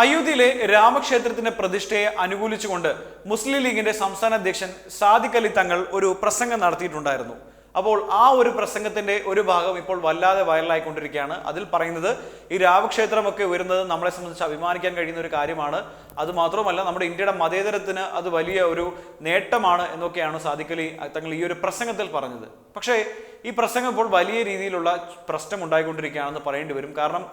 അയോധ്യയിലെ രാമക്ഷേത്രത്തിന്റെ പ്രതിഷ്ഠയെ അനുകൂലിച്ചുകൊണ്ട് മുസ്ലിം ലീഗിന്റെ സംസ്ഥാന അധ്യക്ഷൻ സാദിഖ് അലി തങ്ങൾ ഒരു പ്രസംഗം നടത്തിയിട്ടുണ്ടായിരുന്നു. അപ്പോൾ ആ ഒരു പ്രസംഗത്തിന്റെ ഒരു ഭാഗം ഇപ്പോൾ വല്ലാതെ വൈറലായിക്കൊണ്ടിരിക്കുകയാണ്. അതിൽ പറയുന്നത് ഈ രാമക്ഷേത്രമൊക്കെ ഉയരുന്നത് നമ്മളെ സംബന്ധിച്ച് അഭിമാനിക്കാൻ കഴിയുന്ന ഒരു കാര്യമാണ്. അത് മാത്രമല്ല നമ്മുടെ ഇന്ത്യയുടെ മതേതരത്തിന് അത് വലിയ ഒരു നേട്ടമാണ് എന്നൊക്കെയാണ് സാദിഖലി തങ്ങൾ ഈ ഒരു പ്രസംഗത്തിൽ പറഞ്ഞത്. പക്ഷേ ഈ പ്രസംഗം ഇപ്പോൾ വലിയ രീതിയിലുള്ള പ്രശ്നം ഉണ്ടായിക്കൊണ്ടിരിക്കുകയാണെന്ന് പറയേണ്ടി വരും. കാരണം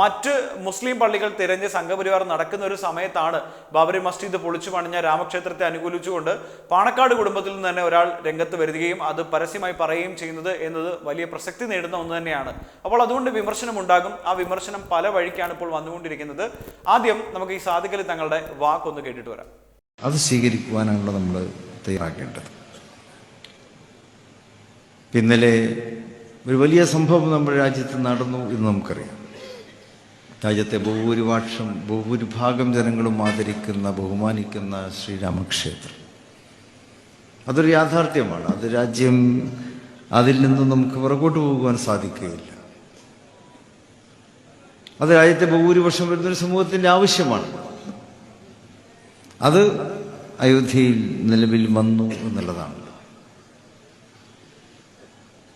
മറ്റ് മുസ്ലിം പള്ളികൾ തിരഞ്ഞ് സംഘപരിവാർ നടക്കുന്ന ഒരു സമയത്താണ് ബാബരി മസ്ജിദ് പൊളിച്ചു പണിഞ്ഞ രാമക്ഷേത്രത്തെ അനുകൂലിച്ചുകൊണ്ട് പാണക്കാട് കുടുംബത്തിൽ നിന്ന് തന്നെ ഒരാൾ രംഗത്ത് വരികയും അത് പരസ്യമായി പറയുകയും ചെയ്യുന്നത് എന്നത് വലിയ പ്രസക്തി നേടുന്ന ഒന്ന് തന്നെയാണ്. അപ്പോൾ അതുകൊണ്ട് വിമർശനം ഉണ്ടാകും ആ വിമർശനം പല വഴിക്കാണ് ഇപ്പോൾ വന്നുകൊണ്ടിരിക്കുന്നത്. ആദ്യം നമുക്ക് ഈ സാധിക്കൽ തങ്ങളുടെ വാക്കൊന്ന് കേട്ടിട്ട് വരാം. അത് സ്വീകരിക്കുവാനാണല്ലോ നമ്മൾ തയ്യാറാക്കേണ്ടത്. ഇന്നലെ ഒരു വലിയ സംഭവം നമ്മുടെ രാജ്യത്ത് നടന്നു എന്ന് നമുക്കറിയാം. രാജ്യത്തെ ബഹുഭൂരിപക്ഷം ബഹുഭൂരിഭാഗം ജനങ്ങളും ആദരിക്കുന്ന ബഹുമാനിക്കുന്ന ശ്രീരാമക്ഷേത്രം. അതൊരു യാഥാർത്ഥ്യമാണ്. അത് രാജ്യം അതിൽ നിന്നും നമുക്ക് പുറകോട്ട് പോകുവാൻ സാധിക്കുകയില്ല. അത് രാജ്യത്തെ ബഹുഭൂരിപക്ഷം വരുന്നൊരു സമൂഹത്തിന്റെ ആവശ്യമാണ്. അത് അയോധ്യയിൽ നിലവിൽ വന്നു എന്നുള്ളതാണ്.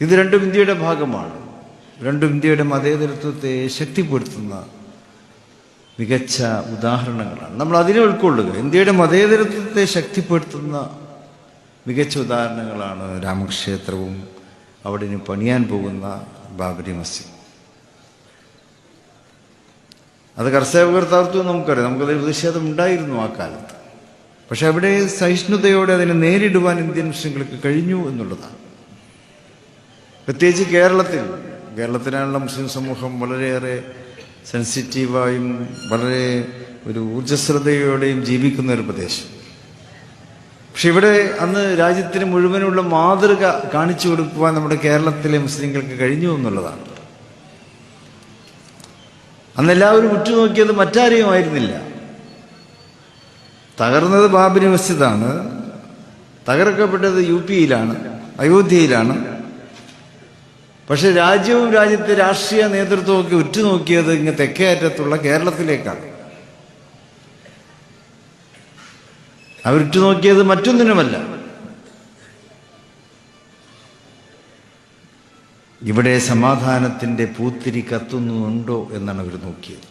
ഇത് രണ്ടും ഇന്ത്യയുടെ ഭാഗമാണ്. രണ്ടും ഇന്ത്യയുടെ മതേതരത്വത്തെ ശക്തിപ്പെടുത്തുന്ന മികച്ച ഉദാഹരണങ്ങളാണ്. നമ്മൾ അതിനെ ഉൾക്കൊള്ളുക. ഇന്ത്യയുടെ മതേതരത്വത്തെ ശക്തിപ്പെടുത്തുന്ന മികച്ച ഉദാഹരണങ്ങളാണ് രാമക്ഷേത്രവും അവിടെ ഇനി പണിയാൻ പോകുന്ന ബാബരി മസ്ജിദ്. അത് കർത്തവ്യകർത്താർത്ഥം നമുക്കറിയാം. നമുക്കതിൽ പ്രതിഷേധം ഉണ്ടായിരുന്നു ആ കാലത്ത്. പക്ഷെ അവിടെ സഹിഷ്ണുതയോടെ അതിനെ നേരിടുവാൻ ഇന്ത്യൻ മുസ്ലിങ്ങൾക്ക് കഴിഞ്ഞു എന്നുള്ളതാണ്. പ്രത്യേകിച്ച് കേരളത്തിൽ. കേരളത്തിനായുള്ള മുസ്ലിം സമൂഹം വളരെയേറെ സെൻസിറ്റീവായും വളരെ ഒരു ഊർജസ്വലതയോടെയും ജീവിക്കുന്ന ഒരു പ്രദേശം. പക്ഷെ ഇവിടെ അന്ന് രാജ്യത്തിന് മുഴുവനുള്ള മാതൃക കാണിച്ചു കൊടുക്കുവാൻ നമ്മുടെ കേരളത്തിലെ മുസ്ലിങ്ങൾക്ക് കഴിഞ്ഞു എന്നുള്ളതാണ്. അന്ന് എല്ലാവരും ഉറ്റുനോക്കിയത് മറ്റാരെയും ആയിരുന്നില്ല. തകർന്നത് ബാബരി മസ്ജിദാണ് തകർക്കപ്പെട്ടത് യു പിയിലാണ് അയോധ്യയിലാണ്. പക്ഷെ രാജ്യവും രാജ്യത്തെ രാഷ്ട്രീയ നേതൃത്വവും ഒക്കെ ഉറ്റുനോക്കിയത് ഇങ്ങ് തെക്കേ അറ്റത്തുള്ള കേരളത്തിലേക്കാണ്. അവരുറ്റുനോക്കിയത് മറ്റൊന്നിനുമല്ല. ഇവിടെ സമാധാനത്തിന്റെ പൂത്തിരി കത്തുന്നുണ്ടോ എന്നാണ് അവർ നോക്കിയത്.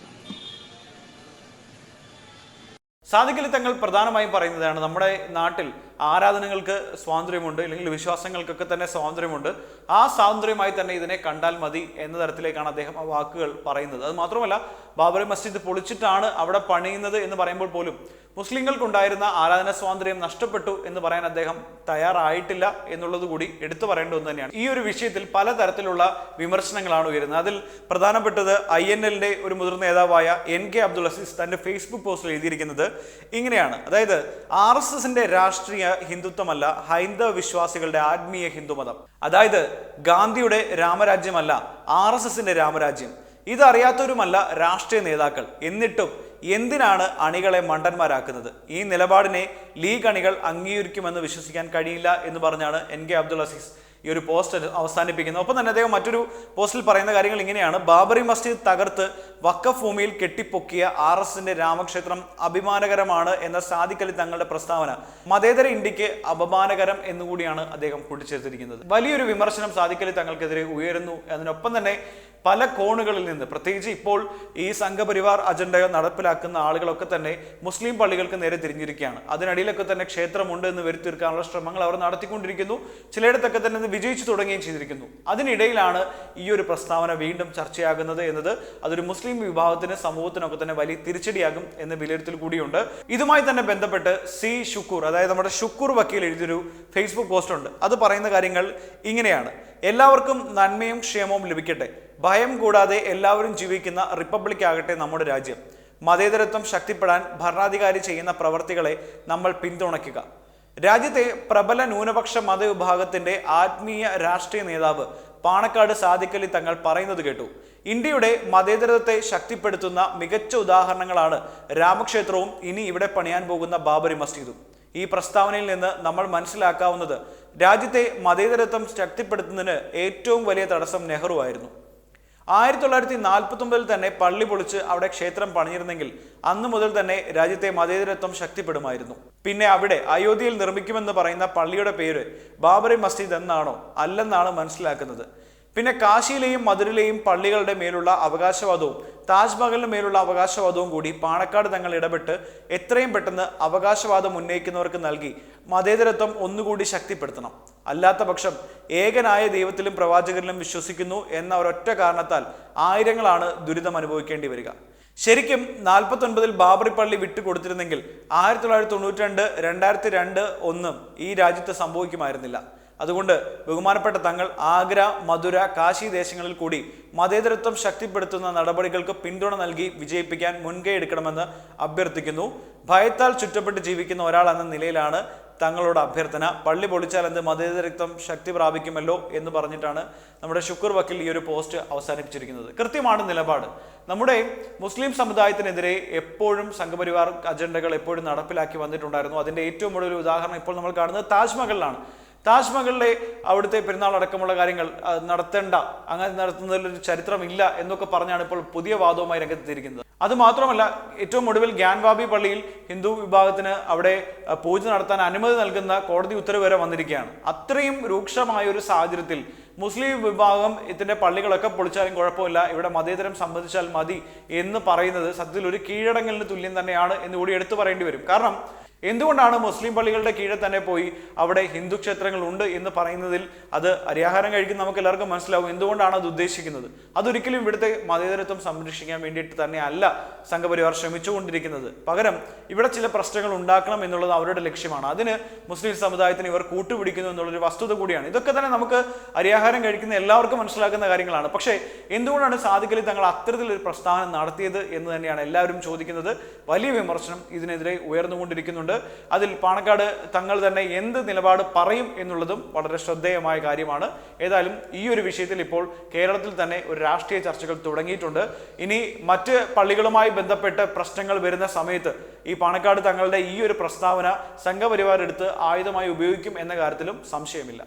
സാധിക്കൽ തങ്ങൾ പ്രധാനമായും പറയുന്നതാണ് നമ്മുടെ നാട്ടിൽ ആരാധനകൾക്ക് സ്വാതന്ത്ര്യമുണ്ട് അല്ലെങ്കിൽ വിശ്വാസങ്ങൾക്കൊക്കെ തന്നെ സ്വാതന്ത്ര്യമുണ്ട് ആ സ്വാതന്ത്ര്യമായി തന്നെ ഇതിനെ കണ്ടാൽ മതി എന്ന തരത്തിലേക്കാണ് അദ്ദേഹം ആ വാക്കുകൾ പറയുന്നത്. അത് മാത്രമല്ല ബാബറി മസ്ജിദ് പൊളിച്ചിട്ടാണ് അവിടെ പണിയുന്നത് എന്ന് പറയുമ്പോൾ പോലും മുസ്ലിങ്ങൾക്കുണ്ടായിരുന്ന ആരാധന സ്വാതന്ത്ര്യം നഷ്ടപ്പെട്ടു എന്ന് പറയാൻ അദ്ദേഹം തയ്യാറായിട്ടില്ല എന്നുള്ളത് കൂടി എടുത്തു പറയേണ്ട ഒന്ന് തന്നെയാണ്. ഈ ഒരു വിഷയത്തിൽ പലതരത്തിലുള്ള വിമർശനങ്ങളാണ് ഉയരുന്നത്. അതിൽ പ്രധാനപ്പെട്ടത് ഐ എൻ എല്ലിന്റെ ഒരു മുതിർന്ന നേതാവായ എൻ കെ അബ്ദുൾ അസീസ് തന്റെ ഫേസ്ബുക്ക് പോസ്റ്റിൽ എഴുതിയിരിക്കുന്നത് ഇങ്ങനെയാണ്. അതായത് ആർ എസ് എസിന്റെ രാഷ്ട്രീയ ഹിന്ദുത്വമല്ല ഹൈന്ദവ വിശ്വാസികളുടെ ആത്മീയ ഹിന്ദുമതം. അതായത് ഗാന്ധിയുടെ രാമരാജ്യമല്ല ആർ എസ് എസിന്റെ രാമരാജ്യം. ഇതറിയാത്തവരുമല്ല രാഷ്ട്രീയ നേതാക്കൾ. എന്നിട്ടും എന്തിനാണ് അണികളെ മണ്ടന്മാരാക്കുന്നത്? ഈ നിലപാടിനെ ലീഗ് അണികൾ അംഗീകരിക്കുമെന്ന് വിശ്വസിക്കാൻ കഴിയില്ല എന്ന് പറഞ്ഞാണ് എൻ കെ അബ്ദുൾ അസീസ്. ഈ ഒരു പോസ്റ്റ് അവസാനിപ്പിക്കുന്നത് ഒപ്പം തന്നെ അദ്ദേഹം മറ്റൊരു പോസ്റ്റിൽ പറയുന്ന കാര്യങ്ങൾ ഇങ്ങനെയാണ്. ബാബറി മസ്ജിദ് തകർത്ത് വക്കഫ് ഭൂമിയിൽ കെട്ടിപ്പൊക്കിയ ആർ എസിന്റെ രാമക്ഷേത്രം അഭിമാനകരമാണ് എന്ന സാധിക്കലി തങ്ങളുടെ പ്രസ്താവന. മതേതര ഇന്ത്യയ്ക്ക് അപമാനകരം എന്നുകൂടിയാണ് അദ്ദേഹം കൂട്ടിച്ചേർത്തിരിക്കുന്നത്. വലിയൊരു വിമർശനം സാധിക്കലി തങ്ങൾക്കെതിരെ ഉയരുന്നു. അതിനൊപ്പം തന്നെ പല കോണുകളിൽ നിന്ന് പ്രത്യേകിച്ച് ഇപ്പോൾ ഈ സംഘപരിവാർ അജണ്ട നടപ്പിലാക്കുന്ന ആളുകളൊക്കെ തന്നെ മുസ്ലിം പള്ളികൾക്ക് നേരെ തിരിഞ്ഞിരിക്കുകയാണ്. അതിനിടയിലൊക്കെ തന്നെ ക്ഷേത്രമുണ്ട് എന്ന് വരുത്തിയിരിക്കാനുള്ള ശ്രമങ്ങൾ അവർ നടത്തിക്കൊണ്ടിരിക്കുന്നു. ചിലയിടത്തൊക്കെ തന്നെ ഇത് വിജയിച്ചു തുടങ്ങുകയും ചെയ്തിരിക്കുന്നു. അതിനിടയിലാണ് ഈ ഒരു പ്രസ്താവന വീണ്ടും ചർച്ചയാകുന്നത് എന്നത് അതൊരു മുസ്ലിം വിഭാഗത്തിന് സമൂഹത്തിനൊക്കെ തന്നെ വലിയ തിരിച്ചടിയാകും എന്ന വിലയിരുത്തൽ കൂടിയുണ്ട്. ഇതുമായി തന്നെ ബന്ധപ്പെട്ട് സി ഷുക്കൂർ അതായത് നമ്മുടെ ഷുക്കൂർ വക്കീൽ എഴുതിയൊരു ഫേസ്ബുക്ക് പോസ്റ്റ് ഉണ്ട് അത് പറയുന്ന കാര്യങ്ങൾ ഇങ്ങനെയാണ്. എല്ലാവർക്കും നന്മയും ക്ഷേമവും ലഭിക്കട്ടെ. ഭയം കൂടാതെ എല്ലാവരും ജീവിക്കുന്ന റിപ്പബ്ലിക് ആകട്ടെ നമ്മുടെ രാജ്യം. മതേതരത്വം ശക്തിപ്പെടാൻ ഭരണാധികാരി ചെയ്യുന്ന പ്രവർത്തികളെ നമ്മൾ പിന്തുണയ്ക്കുക. രാജ്യത്തെ പ്രബല ന്യൂനപക്ഷ മതവിഭാഗത്തിന്റെ ആത്മീയ രാഷ്ട്രീയ നേതാവ് പാണക്കാട് സാദിഖലി തങ്ങൾ പറയുന്നത് കേട്ടു. ഇന്ത്യയുടെ മതേതരത്വത്തെ ശക്തിപ്പെടുത്തുന്ന മികച്ച ഉദാഹരണങ്ങളാണ് രാമക്ഷേത്രവും ഇനി ഇവിടെ പണിയാൻ പോകുന്ന ബാബരി മസ്ജിദും. ഈ പ്രസ്താവനയിൽ നിന്ന് നമ്മൾ മനസ്സിലാക്കാവുന്നത് രാജ്യത്തെ മതേതരത്വം ശക്തിപ്പെടുത്തുന്നതിന് ഏറ്റവും വലിയ തടസ്സം നെഹ്റു ആയിരുന്നു ആയിരത്തി തൊള്ളായിരത്തി നാൽപ്പത്തി ഒമ്പതിൽ തന്നെ പള്ളി പൊളിച്ച് അവിടെ ക്ഷേത്രം പണിയിരുന്നെങ്കിൽ അന്ന് മുതൽ തന്നെ രാജ്യത്തെ മതേതരത്വം ശക്തിപ്പെടുമായിരുന്നു. പിന്നെ അവിടെ അയോധ്യയിൽ നിർമ്മിക്കുമെന്ന് പറയുന്ന പള്ളിയുടെ പേര് ബാബറി മസ്ജിദ് എന്നാണോ? അല്ലെന്നാണ് മനസ്സിലാക്കുന്നത്. പിന്നെ കാശിയിലെയും മധുരയിലെയും പള്ളികളുടെ മേലുള്ള അവകാശവാദവും താജ്മഹലിന് മേലുള്ള അവകാശവാദവും കൂടി പാണക്കാട് തങ്ങൾ ഇടപെട്ട് എത്രയും പെട്ടെന്ന് അവകാശവാദം ഉന്നയിക്കുന്നവർക്ക് നൽകി മതേതരത്വം ഒന്നുകൂടി ശക്തിപ്പെടുത്തണം. അല്ലാത്ത പക്ഷം ഏകനായ ദൈവത്തിലും പ്രവാചകരിലും വിശ്വസിക്കുന്നു എന്ന ഒരൊറ്റ കാരണത്താൽ ആയിരങ്ങളാണ് ദുരിതം അനുഭവിക്കേണ്ടി വരിക. ശരിക്കും നാൽപ്പത്തൊൻപതിൽ ബാബറി പള്ളി വിട്ടുകൊടുത്തിരുന്നെങ്കിൽ ആയിരത്തി തൊള്ളായിരത്തി തൊണ്ണൂറ്റി രണ്ട് രണ്ടായിരത്തി രണ്ട് ഒന്നും ഈ രാജ്യത്ത് സംഭവിക്കുമായിരുന്നില്ല. അതുകൊണ്ട് ബഹുമാനപ്പെട്ട തങ്ങൾ ആഗ്ര മധുര കാശി ദേശങ്ങളിൽ കൂടി മതേതരത്വം ശക്തിപ്പെടുത്തുന്ന നടപടികൾക്ക് പിന്തുണ നൽകി വിജയിപ്പിക്കാൻ മുൻകൈ എടുക്കണമെന്ന് അഭ്യർത്ഥിക്കുന്നു. ഭയത്താൽ ചുറ്റപ്പെട്ട് ജീവിക്കുന്ന ഒരാൾ എന്ന നിലയിലാണ് തങ്ങളോട് അഭ്യർത്ഥന. പള്ളി പൊളിച്ചാൽ എന്ത് മതേതരത്വം ശക്തി പ്രാപിക്കുമല്ലോ എന്ന് പറഞ്ഞിട്ടാണ് നമ്മുടെ ശുക്ർ വക്കീൽ ഈ ഒരു പോസ്റ്റ് അവസാനിപ്പിച്ചിരിക്കുന്നത്. കൃത്യമാണ് നിലപാട്. നമ്മുടെ മുസ്ലിം സമുദായത്തിനെതിരെ എപ്പോഴും സംഘപരിവാർ അജണ്ടകൾ എപ്പോഴും നടപ്പിലാക്കി വന്നിട്ടുണ്ടായിരുന്നു. അതിന്റെ ഏറ്റവും കൂടുതൽ ഉദാഹരണം ഇപ്പോൾ നമ്മൾ കാണുന്നത് താജ്മഹലിലാണ്. താജ്മഹലിലെ അവിടുത്തെ പെരുന്നാൾ അടക്കമുള്ള കാര്യങ്ങൾ നടത്തേണ്ട അങ്ങനെ നടത്തുന്നതിലൊരു ചരിത്രമില്ല എന്നൊക്കെ പറഞ്ഞാണ് ഇപ്പോൾ പുതിയ വാദവുമായി രംഗത്തെത്തിയിരിക്കുന്നത്. അത് മാത്രമല്ല ഏറ്റവും ഒടുവിൽ ഗ്യാൻവാബി പള്ളിയിൽ ഹിന്ദു വിഭാഗത്തിന് അവിടെ പൂജ നടത്താൻ അനുമതി നൽകുന്ന കോടതി ഉത്തരവ് വരെ വന്നിരിക്കുകയാണ്. അത്രയും രൂക്ഷമായ ഒരു സാഹചര്യത്തിൽ മുസ്ലിം വിഭാഗം ഇതിന്റെ പള്ളികളൊക്കെ പൊളിച്ചാലും കുഴപ്പമില്ല ഇവിടെ മതേതരം സംബന്ധിച്ചാൽ മതി എന്ന് പറയുന്നത് സത്യത്തിൽ ഒരു കീഴടങ്ങലിന് തുല്യം തന്നെയാണ് എന്ന് കൂടി എടുത്തു പറയേണ്ടി വരും. കാരണം എന്തുകൊണ്ടാണ് മുസ്ലിം പള്ളികളുടെ കീഴിൽ തന്നെ പോയി അവിടെ ഹിന്ദു ക്ഷേത്രങ്ങൾ ഉണ്ട് എന്ന് പറയുന്നതിൽ അത് അരിയാഹാരം കഴിക്കുന്ന നമുക്ക് എല്ലാവർക്കും മനസ്സിലാവും. എന്തുകൊണ്ടാണ് അത് ഉദ്ദേശിക്കുന്നത്? അതൊരിക്കലും ഇവിടുത്തെ മതേതരത്വം സംരക്ഷിക്കാൻ വേണ്ടിയിട്ട് തന്നെ അല്ല സംഘപരിവാർ ശ്രമിച്ചുകൊണ്ടിരിക്കുന്നത്. പകരം ഇവിടെ ചില പ്രശ്നങ്ങൾ ഉണ്ടാക്കണം എന്നുള്ളത് അവരുടെ ലക്ഷ്യമാണ്. അതിന് മുസ്ലിം സമുദായത്തിന് ഇവർ കൂട്ടുപിടിക്കുന്നു എന്നുള്ളൊരു വസ്തുത കൂടിയാണ്. ഇതൊക്കെ തന്നെ നമുക്ക് അരിയാഹാരം കഴിക്കുന്ന എല്ലാവർക്കും മനസ്സിലാക്കുന്ന കാര്യങ്ങളാണ്. പക്ഷേ എന്തുകൊണ്ടാണ് സാധിക്കലി തങ്ങൾ അത്തരത്തിലൊരു പ്രസ്താവന നടത്തിയത് എന്ന് തന്നെയാണ് എല്ലാവരും ചോദിക്കുന്നത്. വലിയ വിമർശനം ഇതിനെതിരെ ഉയർന്നുകൊണ്ടിരിക്കുന്നുണ്ട്. അതിൽ പാണക്കാട് തങ്ങൾ തന്നെ എന്ത് നിലപാട് പറയും എന്നുള്ളതും വളരെ ശ്രദ്ധേയമായ കാര്യമാണ്. ഏതായാലും ഈ ഒരു വിഷയത്തിൽ ഇപ്പോൾ കേരളത്തിൽ തന്നെ ഒരു രാഷ്ട്രീയ ചർച്ചകൾ തുടങ്ങിയിട്ടുണ്ട്. ഇനി മറ്റ് പള്ളികളുമായി ബന്ധപ്പെട്ട് പ്രശ്നങ്ങൾ വരുന്ന സമയത്ത് ഈ പാണക്കാട് തങ്ങളുടെ ഈ ഒരു പ്രസ്താവന സംഘപരിവാർ എടുത്ത് ആയുധമായി ഉപയോഗിക്കും എന്ന കാര്യത്തിലും സംശയമില്ല.